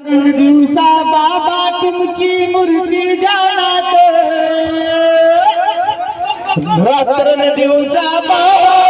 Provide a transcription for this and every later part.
दिवसा बाबा तुमची मूर्ती जाणार. रात्र दिवसा बाबा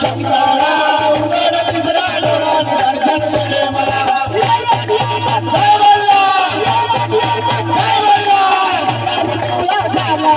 Shut up.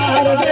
আর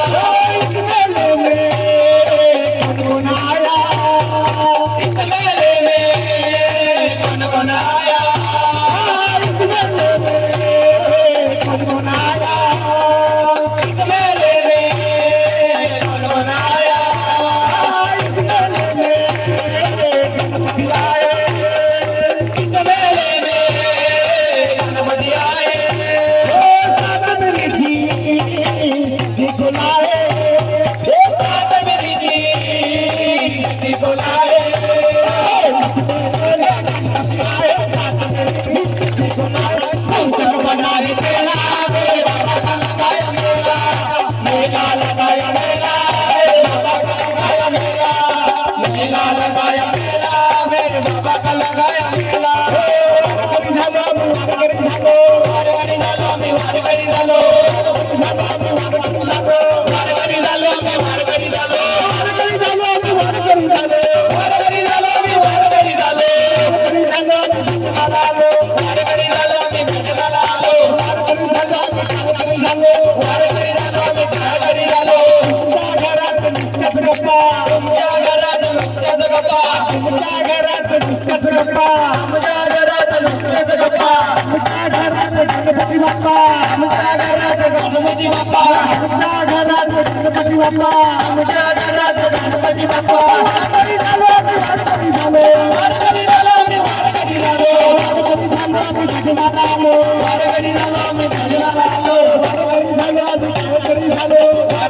गप्पा आमच्या घरात गणपती बाप्पा आमच्या घरात गणपती बाप्पा आमच्या घरात गणपती बाप्पा आमच्या घरात गणपती बाप्पा आमच्या घरात गणपती बाप्पा. वारकरी झालो आम्ही वारकरी झालो वारकरी झालो आम्ही वारकरी झालो. वारकरी झालो आम्ही भजनाला आलो. वारकरी झालो आम्ही भजनाला आलो. वारकरी झालो आम्ही वारकरी झालो